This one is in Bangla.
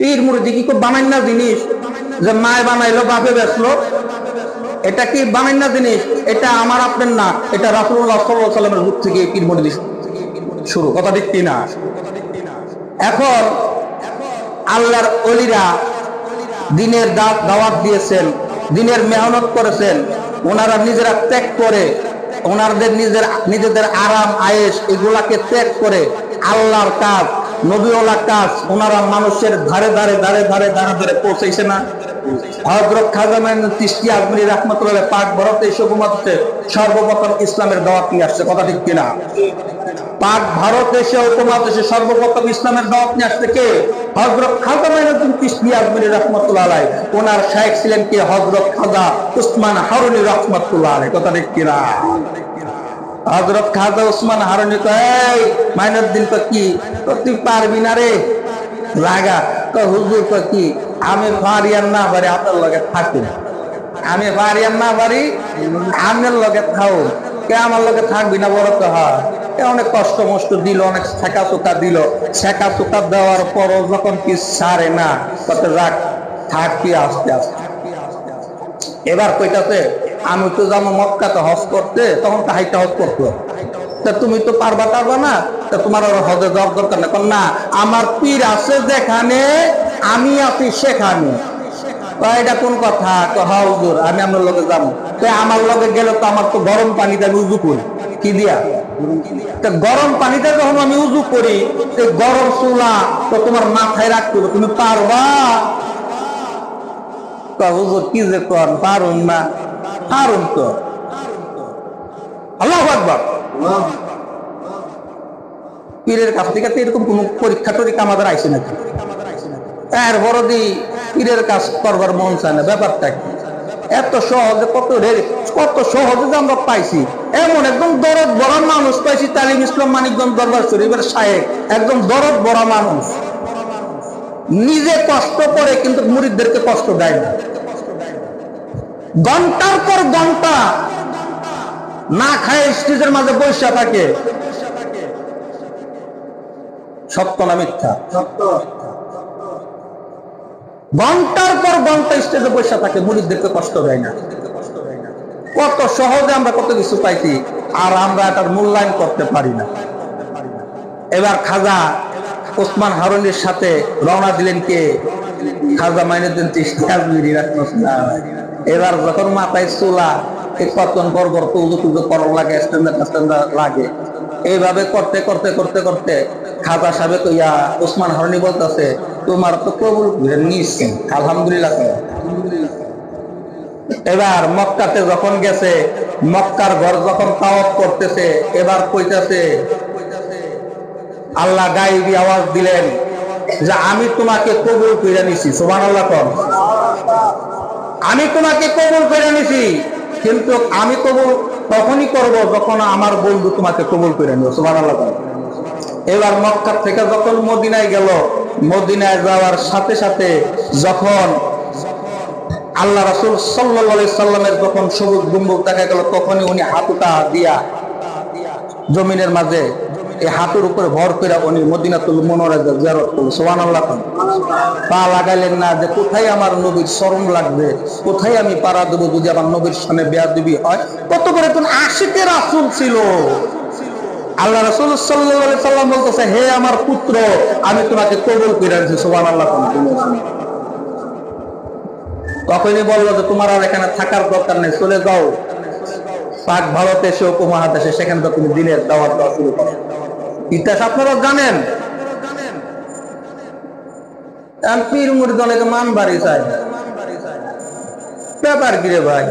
পীর মুড়ি কি বানাই না জিনিস? যে মায় বানাইলো, বাপে বেসলো এটা কি বানাই না জিনিস? এটা আমার আপনার না। এটা রাসুল্লাহ সাল্লাহ সাল্লামের মুখ থেকে পীর মুড়ি শুরু। কথা ঠিক না এখন আল্লাহর অলিরা দিনের দাওয়াত দিয়েছেন, দিনের মেহনত করেছেন। ওনারা নিজেরা ত্যাগ করে, ওনাদের নিজের, নিজেদের আরাম আয়েস এগুলাকে ত্যাগ করে আল্লাহর কাজ ওনারা মানুষের ধারে ধারে ধারে ধারে ধারে ধারে পৌঁছেছে না। সর্বপ্রথম ইসলামের দাওয়াত নিয়ে আসছে, কথা ঠিক কিনা? পাক ভারত এসে সর্বপ্রথম ইসলামের দাওয়াত নিয়ে আসছে কে? হজরত খাজা মাইনুদ্দিন রহমতুল্লাহ আলাই ওনার শায়েখ ছিলেন কে? হজরত খাজা উসমান হারুনি রহমতুল্লাহ আলাই কথা ঠিক কিনা? হজরত খাজা উসমান হারুনি এই মাইনুদ্দিন কি তুই পারবি না রে? লাগা। তো হুজুর তো কি আমি আর না পারি আপনার লগে থাকি আমি আর না পারি আপনার লগে থাও কে আমার লগে থাকবি না বড় তো হয় অনেক কষ্ট মষ্ট দিল, অনেক শেখা চোকা দিল। শেখা চোকা দেওয়ার পর যখন কি সারে না কত রাখ থাকবি আস্তে আস্তে। এবার কইতাছে আমি তো যাব মক্কাতে হজ করতে, তখন তো হাইটা হজ করতো তুমি তো পারবা পারবা না? তা তোমার হজে যাওয়ার দরকার না না, আমার পীর আছে যেখানে, আমি আছি সেখানে। এটা কোন কথা? তো হা আমি আপনার লগে যাব। আমার গেলে তো আমার তো গরম পানিতে আমি উজু করি। কি দিয়া? তা গরম পানিতে যখন আমি উজু করি গরম চুলা তো তোমার মাথায় রাখতে হবে। তুমি পারবা? হুজুর, কি যে পারুন না। পারুন তো? আল্লাহ আকবার। পীরের কাছ থেকে তো এরকম কোন পরীক্ষা টরীক্ষা আমাদের আইসে নাকি বড় দি পীরের কাজ করবার মন চায় না, ব্যাপারটা কি? এত সহজে কত কত সহজে আমরা পাইছি। এমন একদম দরদ বড় মানুষ পাইছি, তালিম ইসলাম মানিকগঞ্জ দরবার শরীফের সাহেব একদম দরদ বড় মানুষ। নিজে কষ্ট করে কিন্তু মুরিদদেরকে কষ্ট দেয় না। ঘণ্টার পর ঘণ্টা না খায় স্টেজের মাঝে বৈশা থাকে। সত্য না মিথ্যা? ঘণ্টার পর ঘণ্টা স্টেজে বৈশা থাকে মুরিদদেরকে কষ্ট দেয় না। কত সহজে আমরা কত কিছু পাইছি, আর আমরা এটার মূল্যায়ন করতে পারি না। এবার খাজা ওসমান হারুনের সাথে রওনা দিলেন কে? খাজা মাইনুদ্দিন চিশতি আজমিরি রাহমাতুল্লাহ এবার যখন মাথায় চুলা কতন বড় বড় তুজো তুজো করো লাগে স্ট্যান্ডার্ড স্ট্যান্ডার্ড লাগে। এইভাবে করতে করতে করতে করতে খাজা সাহেব ইয়া ওসমান হারুনি বলতেছে, তোমার তো কবুল নিচ্ছেন আলহামদুলিল্লাহ এবার মক্কাতে যখন গেছে, মক্কার ঘর যখন তাওয়াফ করতেছে, এবার কইতাছে, আল্লাহ গাইবি আওয়াজ দিলেন যে, আমি তোমাকে কবুল করে নিছি সোমান আল্লাহ কন। আমি তোমাকে কবুল করে নিছি কিন্তু আমি কবুল তখনই করব যখন আমার বন্ধু তোমাকে কবুল করে নিও সোমান আল্লাহ এবার মক্কা থেকে যখন মদিনায় গেল, মদিনায় যাওয়ার সাথে সাথে যখন আল্লাহ রাসুল সাল্লাহ সাল্লামের যখন সবুজ গুম্বুক দেখা গেল, তখনই উনি হাতুটা দিয়া জমিনের মাঝে এই হাতের উপরে ভর করে উনি মদিনাতুল মনোরা জিয়ারত করল সোহান আল্লাহ পা লাগাইলেন না যে কোথায় আমার নবীর শরম লাগবে, কোথায় আমি পাড়া দেবো যদি আমার নবীর সামনে বেয়া দিবি হয়? কত করে কোন আশিকে রাসুল ছিল। আল্লাহ রাসুল সাল্লাহ সাল্লাম বলতেছে, হে আমার পুত্র, আমি তোমাকে কবুল করে আনছি সোহান আল্লাহ তখনই বলল যে, তোমার আর এখানে থাকার দরকার নেই, চলে যাও। পাক এসে উপমহাদেশে, সেখানে তো তুমি দিনের দাওয়াত দেওয়া শুরু করো। ইতিহাস আপনারা জানেন? পীর মুড়ি অনেকে মান বাড়ি চায়। ব্যাপার কি রে ভাই?